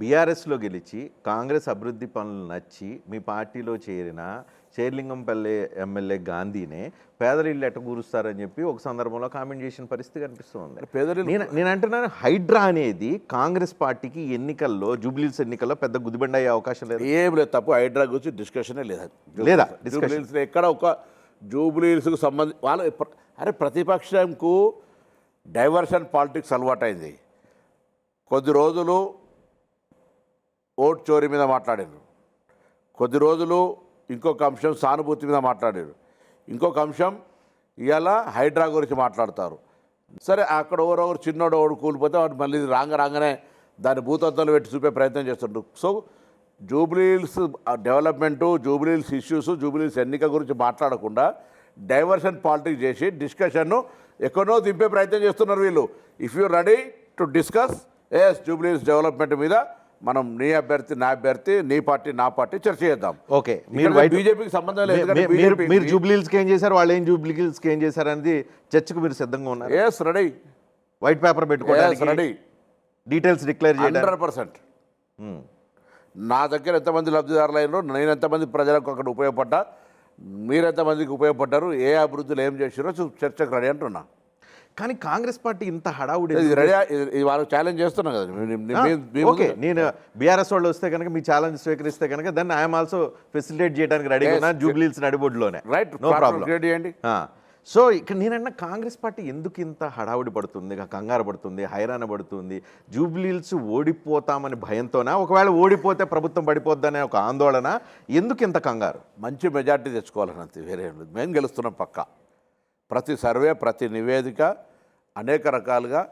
బీఆర్ఎస్లో గెలిచి కాంగ్రెస్ అభివృద్ధి పనులు నచ్చి మీ పార్టీలో చేరిన చేర్లింగంపల్లి ఎమ్మెల్యే గాంధీనే పేదలు ఇల్లు ఎట్ట కూరుస్తారని చెప్పి ఒక సందర్భంలో కామెంట్ చేసిన పరిస్థితి కనిపిస్తుంది. పేదరిల్లు- నేను నేను అంటున్నాను హైడ్రా అనేది కాంగ్రెస్ పార్టీకి ఎన్నికల్లో జూబ్లీస్ ఎన్నికల్లో పెద్ద గుదిబండ అయ్యే అవకాశం లేదు. ఏం లేదు తప్పు. హైడ్రా గురించి డిస్కషనే లేదా? లేదా? జూబ్లీహిల్స్ ఎక్కడ ఒక జూబ్లీహిల్స్కు సంబంధి వాళ్ళు అరే ప్రతిపక్షంకు డైవర్షన్ పాలిటిక్స్ అలవాటైంది. కొద్ది రోజులు ఓట్ చోరీ మీద మాట్లాడారు. కొద్ది రోజులు ఇంకొక అంశం సానుభూతి మీద మాట్లాడారు. ఇంకొక అంశం ఇవాళ హైడ్రా గురించి మాట్లాడతారు. సరే అక్కడ ఎవరెవరు చిన్నోడు ఓడు కూలిపోతే వాడు మళ్ళీ రాంగ రాగానే దాన్ని భూతత్వాలు పెట్టి చూపే ప్రయత్నం చేస్తుండ్రు. So Jubilee Hills development Jubilee Hills issues Jubilee Hills ఎన్నిక గురించి మాట్లాడకుండా డైవర్షన్ పాలిటిక్స్ చేసి డిస్కషన్ను ఎక్కడో దింపే ప్రయత్నం చేస్తున్నారు వీళ్ళు. If you ready to discuss yes Jubilee Hills development మీద మనం నీ అభ్యర్థి నా అభ్యర్థి నీ పార్టీ నా పార్టీ చర్చ చేద్దాం. ఓకే. మీరు బీజేపీకి సంబంధం లేదు మీరు జూబ్లీహిల్స్కి ఏం చేశారు? వాళ్ళు ఏం జూబ్లీహిల్స్కి ఏం చేశారు అనేది చర్చకు మీరు సిద్ధంగా ఉన్నారు. ఎస్ రెడీ వైట్ పేపర్ పెట్టుకోవడానికి రెడీ డీటెయిల్స్ డిక్లేర్ చేయడానికి. Hundred percent. ఉమ్. నా దగ్గర ఎంతమంది లబ్ధిదారులు అయినారో నేను ఎంతమంది ప్రజలకు అక్కడ ఉపయోగపడ్డా మీరు ఎంతమందికి ఉపయోగపడ్డారు ఏ అభివృద్ధులు ఏం చేసిరో చర్చకు రెడీ అంటున్నా. కానీ కాంగ్రెస్ పార్టీ ఇంత హడావుడి రెడీ వాళ్ళు ఛాలెంజ్ చేస్తున్నాం కదా. ఓకే. నేను బీఆర్ఎస్ వాళ్ళు వస్తే కనుక మీ ఛాలెంజ్ స్వీకరిస్తే కనుక దాన్ని ఐఎమ్ ఆల్సో ఫెసిలిటేట్ చేయడానికి రెడీగా ఉన్నా జూబ్లీహిల్స్ నడిబొడ్లోనే రైట్ నో ప్రాబ్లం చేయండి. సో ఇక్కడ నేనన్నా కాంగ్రెస్ పార్టీ ఎందుకు ఇంత హడావుడి పడుతుంది కంగారు పడుతుంది హైరాణ పడుతుంది? జూబ్లీహిల్స్ ఓడిపోతామని భయంతోనా? ఒకవేళ ఓడిపోతే ప్రభుత్వం పడిపోద్దనే ఒక ఆందోళన. ఎందుకు ఇంత కంగారు? మంచి మెజార్టీ తెచ్చుకోవాలని అంతే వేరే మేము గెలుస్తున్నాం పక్క. ప్రతి సర్వే ప్రతి నివేదిక అనేక రకాలుగా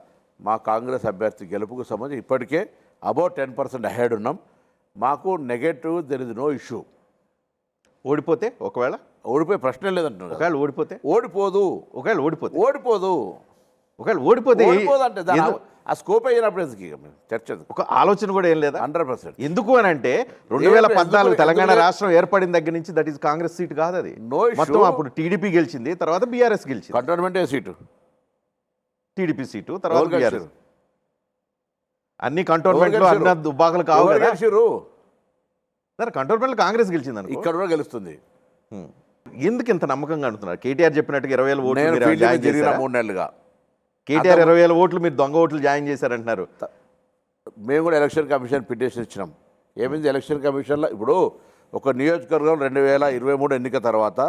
మా కాంగ్రెస్ అభ్యర్థి గెలుపుకు సంబంధించి ఇప్పటికే అబౌట్ టెన్ పర్సెంట్ అహెడ్ ఉన్నాం. మాకు negative there is no issue ఓడిపోతే ఒకవేళ? ఓడిపోయే ప్రశ్నే లేదంటున్నారు. ఒకవేళ ఓడిపోతే? ఓడిపోదు. ఒకవేళ ఓడిపోతే? ఓడిపోదు. ఒకవేళ ఓడిపోతే ఓడిపోదు అంటే ఆ స్కోప్ మేము? చర్చ ఒక ఆలోచన కూడా ఏం లేదా? Hundred percent. ఎందుకు అని అంటే రెండు వేల పద్నాలుగు తెలంగాణ రాష్ట్రం ఏర్పడిన దగ్గర నుంచి దట్ ఈస్ కాంగ్రెస్ సీట్ కాదు అది. మొత్తం అప్పుడు టీడీపీ గెలిచింది తర్వాత బీఆర్ఎస్ గెలిచింది. Cantonment seat. టీడీపీ సీటు తర్వాత బీఆర్ఎస్? అన్ని కంటోన్మెంట్ అన్న? దుబ్బాకలు కావు కదా. గెలిచిర్రు? సరే కంటోన్మెంట్ కాంగ్రెస్ గెలిచింది ఇక్కడ కూడా గెలుస్తుంది. ఎందుకు ఇంత నమ్మకంగా అంటున్నారు? కేటీఆర్ చెప్పినట్టుగా ఇరవై వేల ఓట్లు మూడు నెలలుగా. కేటీఆర్ ఇరవై వేల ఓట్లు మీరు దొంగ ఓట్లు జాయిన్ చేశారంటున్నారు. మేము కూడా ఎలక్షన్ కమిషన్ పిటిషన్ ఇచ్చినాం. ఏమైంది? ఎలక్షన్ కమిషన్లో ఇప్పుడు ఒక నియోజకవర్గం రెండు వేల ఇరవై మూడు ఎన్నిక తర్వాత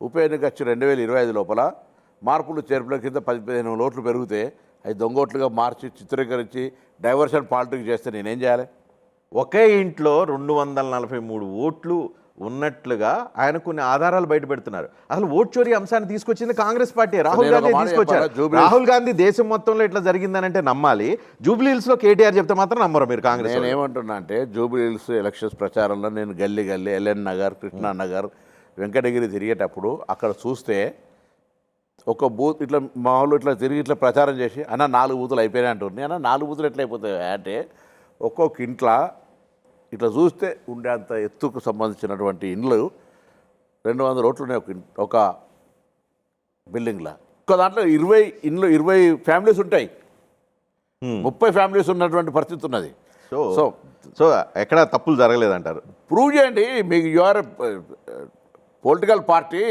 ఉప ఎన్నిక వచ్చి రెండు వేల ఇరవై ఐదు లోపల మార్పులు చేర్పుల కింద పది పదిహేను ఓట్లు పెరిగితే అవి దొంగ ఓట్లుగా మార్చి చిత్రీకరించి డైవర్షన్ పాలిటిక్స్ చేస్తే నేనేం చేయాలి? ఒకే ఇంట్లో రెండు వందల నలభై మూడు ఓట్లు ఉన్నట్లుగా ఆయన కొన్ని ఆధారాలు బయట పెడుతున్నారు. అసలు ఓట్ చోరీ అంశాన్ని తీసుకొచ్చింది కాంగ్రెస్ పార్టీ. రాహుల్ గాంధీ తీసుకొచ్చారు? జూబ్లీ- రాహుల్ గాంధీ దేశం మొత్తంలో ఇట్లా జరిగిందనంటే నమ్మాలి. జూబ్లీహిల్స్లో కేటీఆర్ చెప్తే మాత్రం నమ్మరు మీరు కాంగ్రెస్ నేను. ఏమంటున్నా అంటే జూబిలీ హిల్స్ ఎలక్షన్స్ ప్రచారంలో నేను గల్లీ గల్లీ ఎల్ఎన్ నగర్ కృష్ణా నగర్ వెంకటగిరి తిరిగేటప్పుడు అక్కడ చూస్తే ఒక బూత్ ఇట్లా మామూలు ఇట్లా తిరిగి ఇట్లా ప్రచారం చేసి అన్న నాలుగు బూతులు అయిపోయినాయి అంటుంది అన్న నాలుగు బూతులు ఎట్లా అయిపోతాయి అంటే ఒక్కొక్క ఇంట్లో ఇట్లా చూస్తే ఉండే అంత ఎత్తుకు సంబంధించినటువంటి ఇండ్లు రెండు వందల ఓట్లు ఉన్నాయి ఒక ఒక బిల్డింగ్లో ఒక దాంట్లో ఇరవై ఇండ్లు ఇరవై ఫ్యామిలీస్ ఉంటాయి. ముప్పై ఫ్యామిలీస్ ఉన్నటువంటి పరిస్థితి ఉన్నది సో సో సో ఎక్కడ తప్పులు జరగలేదంటారు ప్రూవ్ చేయండి మీకు యువర్ పొలిటికల్ పార్టీ.